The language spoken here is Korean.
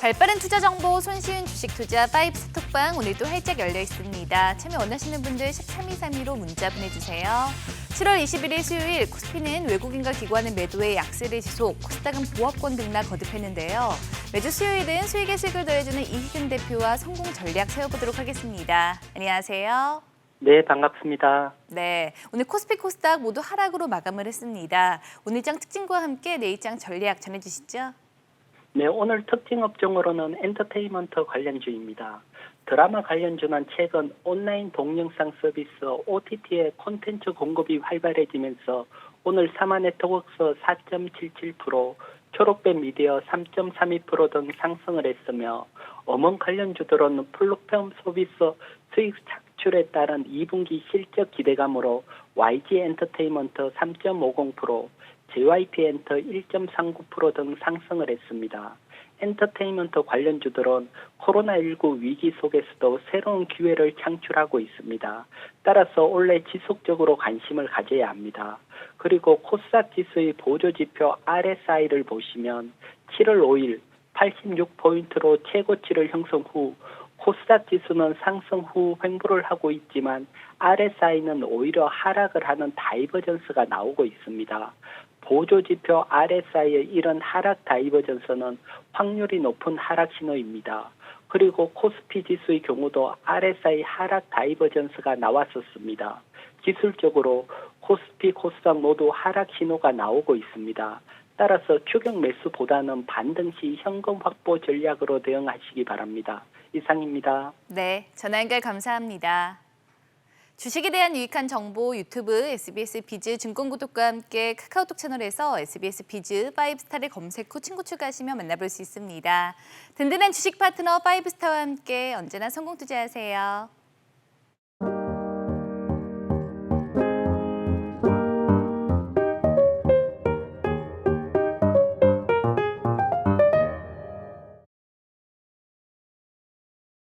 발빠른 투자 정보 손쉬운 주식 투자 파이브스 톡방 오늘도 활짝 열려 있습니다. 참여 원하시는 분들 1323로 문자 보내주세요. 7월 21일 수요일 코스피는 외국인과 기관의 매도에 약세를 지속, 코스닥은 보합권 등락 거듭했는데요. 매주 수요일은 수익의 수익을 더해주는 이희근 대표와 성공 전략 세워보도록 하겠습니다. 안녕하세요. 네, 반갑습니다. 네, 오늘 코스피 코스닥 모두 하락으로 마감을 했습니다. 오늘 장 특징과 함께 내일장 전략 전해주시죠. 네, 오늘 특징 업종으로는 엔터테인먼트 관련주입니다. 드라마 관련주는 최근 온라인 동영상 서비스 OTT의 콘텐츠 공급이 활발해지면서 오늘 사마 네트워크스 4.77%, 초록배 미디어 3.32%등 상승을 했으며 어문 관련주들은 플랫폼 서비스 수익 창출에 따른 2분기 실적 기대감으로 YG 엔터테인먼트 3.50%, JYP 엔터 1.39%등 상승을 했습니다. 엔터테인먼트 관련 주들은 코로나19 위기 속에서도 새로운 기회를 창출하고 있습니다. 따라서 올해 지속적으로 관심을 가져야 합니다. 그리고 코스닥 지수의 보조 지표 RSI를 보시면 7월 5일 86포인트로 최고치를 형성 후 코스닥 지수는 상승 후 횡보를 하고 있지만 RSI는 오히려 하락을 하는 다이버전스가 나오고 있습니다. 보조지표 RSI의 이런 하락 다이버전스는 확률이 높은 하락 신호입니다. 그리고 코스피 지수의 경우도 RSI 하락 다이버전스가 나왔었습니다. 기술적으로 코스피, 코스닥 모두 하락 신호가 나오고 있습니다. 따라서 추격 매수보다는 반등 시 현금 확보 전략으로 대응하시기 바랍니다. 이상입니다. 네, 전화 연결 감사합니다. 주식에 대한 유익한 정보 유튜브 SBS 비즈 증권 구독과 함께 카카오톡 채널에서 SBS 비즈 5스타를 검색 후 친구 추가하시면 만나볼 수 있습니다. 든든한 주식 파트너 5스타와 함께 언제나 성공 투자하세요.